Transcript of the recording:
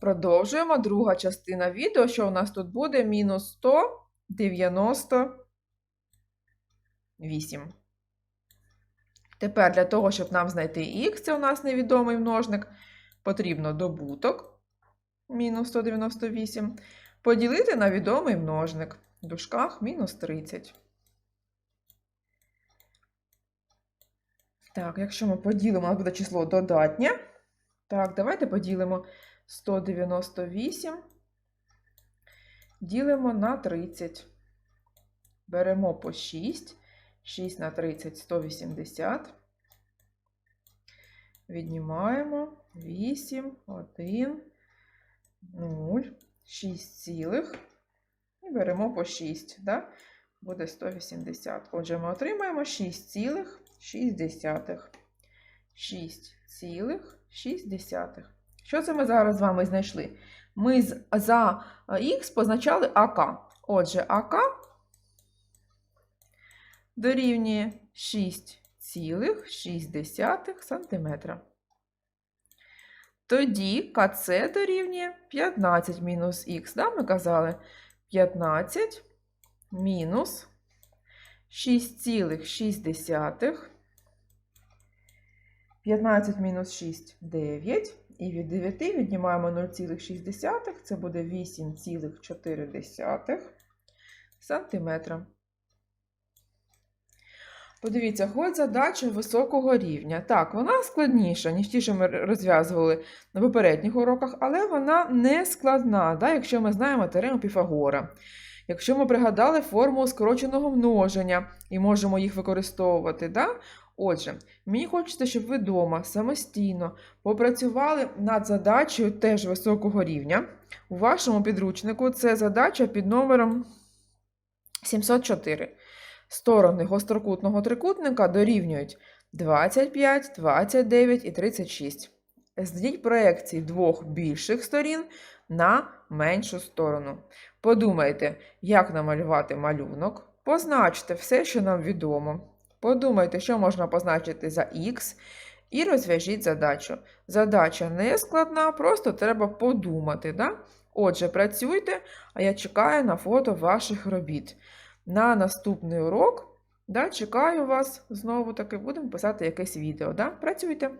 Продовжуємо. Друга частина відео, що у нас тут буде мінус 198. Тепер для того, щоб нам знайти х, це у нас невідомий множник, потрібно добуток мінус 198 поділити на відомий множник в дужках мінус 30. Так, якщо ми поділимо, у нас буде число додатнє. Так, давайте поділимо 198 ділимо на 30. Беремо по 6, 6 на 30 180. Віднімаємо 8, 1, 0, 6 цілих. І беремо по 6, да? буде 180. Отже, ми отримаємо 6,6. 6,6. Що це ми зараз з вами знайшли? Ми за х позначали АК. Отже, АК дорівнює 6,6 см. Тоді КЦ дорівнює 15 мінус х. Да? Ми казали 15 мінус 6,6. 15 мінус 6 – 9. І від 9 віднімаємо 0,6, це буде 8,4 сантиметра. Подивіться, хоч задача високого рівня. Так, вона складніша, ніж ті, що ми розв'язували на попередніх уроках, але вона не складна, да, якщо ми знаємо теорему Піфагора. Якщо ми пригадали формулу скороченого множення і можемо їх використовувати. Да? Отже, мені хочеться, щоб ви вдома самостійно попрацювали над задачею теж високого рівня. У вашому підручнику це задача під номером 704. Сторони гострокутного трикутника дорівнюють 25, 29 і 36. Здійсніть проекції двох більших сторін на меншу сторону. Подумайте, як намалювати малюнок. Позначте все, що нам відомо. Подумайте, що можна позначити за х, і розв'яжіть задачу. Задача не складна, просто треба подумати. Да? Отже, працюйте, а я чекаю на фото ваших робіт. На наступний урок да, чекаю вас знову таки, будемо писати якесь відео. Да? Працюйте!